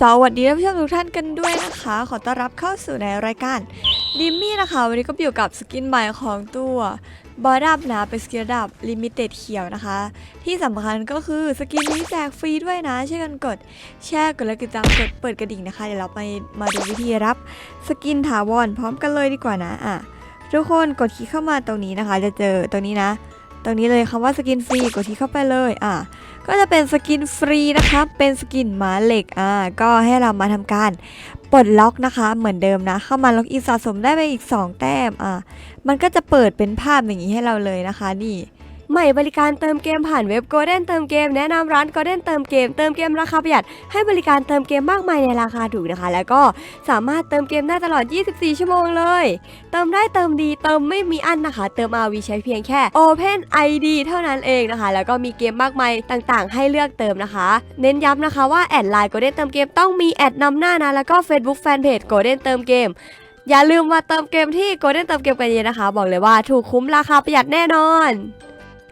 สวัสดีท่านผู้ชมทุกท่านกันด้วยนะคะ ขอต้อนรับเข้าสู่ในรายการดิมมี่นะคะ วันนี้ก็อยู่กับสกินใหม่ของตัวบอดับนะเป็นสกินดับลิมิเต็ดเขียวนะคะ ที่สำคัญก็คือสกินนี้แจกฟรีด้วยนะช่วยกันกดแชร์กดไลค์กดติดตามกดเปิดกระดิ่งนะคะ เดี๋ยวเราไปมาดูวิธีรับสกินถาวรพร้อมกันเลยดีกว่านะอะทุกคนกดคลิกเข้ามาตรงนี้นะคะ จะเจอตรงนี้นะ ตรงนี้เลยคำว่าสกินฟรีกดที่เข้าไปเลยอะก็จะเป็นสกินฟรีนะคะเป็นสกินหมาเหล็กอ่าก็ให้เรามาทำการปลดล็อกนะคะเหมือนเดิมนะ เข้ามาล็อกอินสะสมได้ไปอีก 2 แต้มอ่ามันก็จะเปิดเป็นภาพอย่างนี้ให้เราเลยนะคะนี่ ใหม่บริการเติมเกมผ่านเว็บ Golden เติมเกมแนะนำร้าน Golden เติมเกม เติมเกมราคาประหยัด ให้บริการเติมเกมมากมายในราคาถูกนะคะ แล้วก็สามารถเติมเกมได้ตลอด 24 ชั่วโมงเลย เติมได้เติมดีเติมไม่มีอันนะคะ เติม RV ใช้เพียงแค่ Open ID เท่านั้นเองนะคะ แล้วก็มีเกมมากมายต่างๆ ให้เลือกเติมนะคะ เน้นย้ำนะคะว่าแอดไลน์ Golden เติมเกมต้องมีแอดนำหน้านะแล้วก็ Facebook Fanpage Golden เติมเกมอย่าลืมมาเติมเกมที่ Golden เติมเกมกันเยอะนะคะ บอกเลยว่าถูกคุ้มราคาประหยัดแน่นอน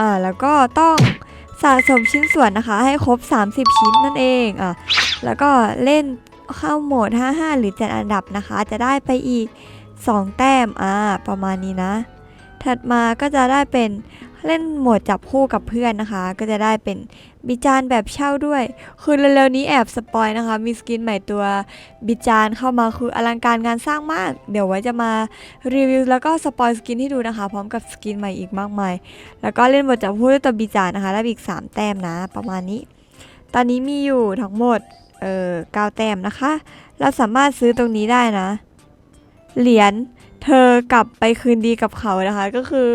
อ่าแล้วก็ต้องสะสมชิ้นส่วนนะคะ ให้ครบ 30 ชิ้นนั่นเองอ่าแล้วก็เล่นเข้าโหมด 55 หรือ7อันดับนะคะ จะได้ไปอีก 2 แต้มอ่าประมาณนี้นะ ถัดมาก็จะได้เป็นเล่นโหมดจับคู่กับเพื่อนนะคะ ก็จะได้เป็นบิจานแบบเช่าด้วย คือเร็วๆนี้แอบสปอยนะคะ มีสกินใหม่ตัวบิจานเข้ามาคืออลังการงานสร้างมาก เดี๋ยวไว้จะมารีวิวแล้วก็สปอยสกินให้ดูนะคะ พร้อมกับสกินใหม่อีกมากมาย แล้วก็เล่นบทจับคู่ด้วยตัวบิจานนะคะได้อีก 3 แต้มนะ ประมาณนี้ ตอนนี้มีอยู่ทั้งหมดเอ่อ9แต้มนะคะ เราสามารถซื้อตรงนี้ได้นะ เหรียญ เธอกลับไปคืนดีกับเขานะคะ ก็คือ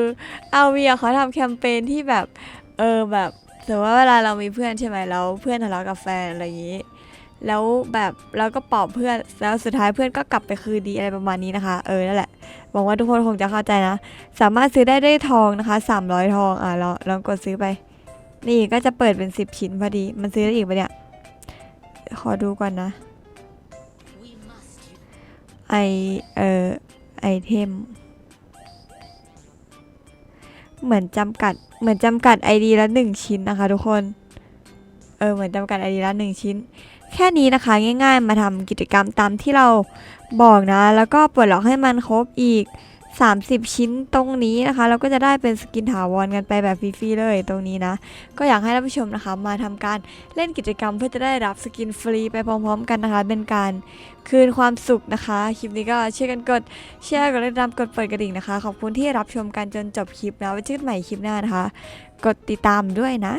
เอาเวียเขาทำแคมเปญที่แบบเออแบบสมมติว่าเวลาเรามีเพื่อนใช่ไหมแล้วเพื่อนทะเลาะกับแฟนอะไรอย่างนี้ แล้วแบบเราก็ปลอบเพื่อนแล้วสุดท้ายเพื่อนก็กลับไปคืนดีอะไรประมาณนี้นะคะ เออนั่นแหละหวังว่าทุกคนคงจะเข้าใจนะ สามารถซื้อได้ด้วยทองนะคะ 300 ทองอะเราลองกดซื้อไป นี่ก็จะเปิดเป็น 10 ชิ้นพอดีมันซื้อได้อีกปะเนี่ยขอดูก่อนนะไอเออ ไอเทม เหมือนจำกัด เหมือนจำกัด ID ละหนึ่งชิ้นนะคะทุกคน เออ เหมือนจำกัด ID ละหนึ่งชิ้น แค่นี้นะคะง่ายๆ มาทำกิจกรรมตามที่เราบอกนะ แล้วก็ปลดล็อกให้มันครบอีก 30 ชิ้นตรงนี้นะคะ เราก็จะได้เป็นสกินถาวรกันไปแบบฟรีๆเลยตรงนี้นะ ก็อยากให้ท่านผู้ชมนะคะมาทำการเล่นกิจกรรมเพื่อจะได้รับสกินฟรีไปพร้อมๆ กันนะคะ เป็นการคืนความสุขนะคะ คลิปนี้ก็ช่วยกันกดแชร์กดไลค์ติดตามกดเปิดกระดิ่งนะคะ ขอบคุณที่รับชมกันจนจบคลิปนะไว้เจอกันใหม่คลิปหน้านะคะ กดติดตามด้วยนะ